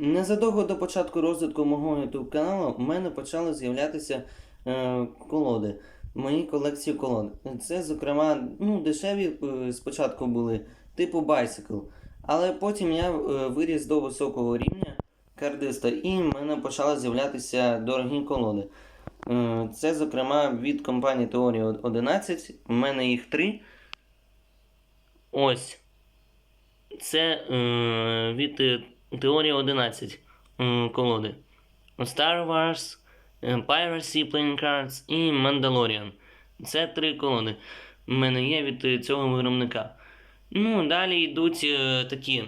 Незадовго до початку розвитку мого YouTube каналу в мене почали з'являтися е, колоди, в моїй колекції колод. Це, зокрема, ну, дешеві е, спочатку були, типу Bicycle. Але потім я е, виріс до високого рівня кардиста і в мене почали з'являтися дорогі колоди. Е, Це, зокрема, від компанії Теорія 11. У мене їх три. Ось. Це е, від Теорії 11 е, колоди. Star Wars, Piracy Playing Cards і Mandalorian. Це три колоди. в мене є від цього виробника. Ну, далі йдуть е, такі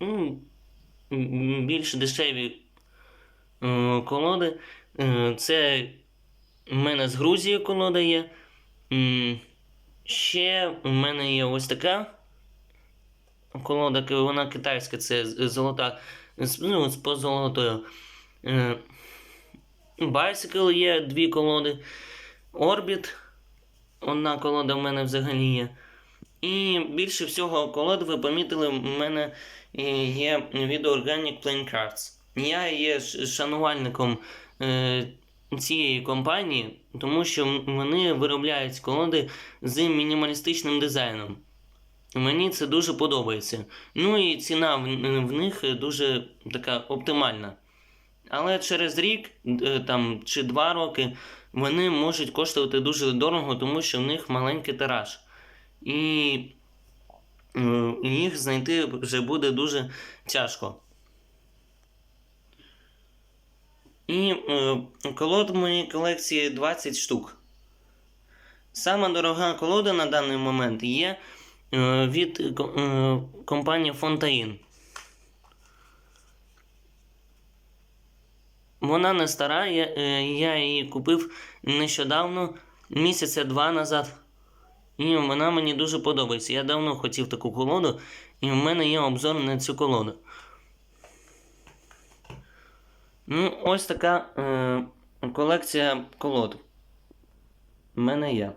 ну, більш дешеві е, колоди. Е, це в мене з Грузії колода є. Ще в мене є ось така колода, вона китайська, це золота, ну, з позолотою. Е, Bicycle є дві колоди. Orbit, одна колода в мене взагалі є. І більше всього колод ви помітили, в мене е, є від Organic Playing Cards. Я є шанувальником е, цієї компанії, тому що вони виробляють колоди з мінімалістичним дизайном. Мені це дуже подобається. Ну і ціна в, них дуже така оптимальна. Але через рік е, там, чи два роки вони можуть коштувати дуже дорого, тому що в них маленький тираж. І е, їх знайти вже буде дуже тяжко. І е, колод в моїй колекції 20 штук. Сама дорога колода на даний момент є від е, е, компанії Fontaine. Вона не стара, я, е, я її купив нещодавно, місяця два назад. І вона мені дуже подобається. Я давно хотів таку колоду, і в мене є обзор на цю колоду. Ну, ось така е, колекція колод. В мене є.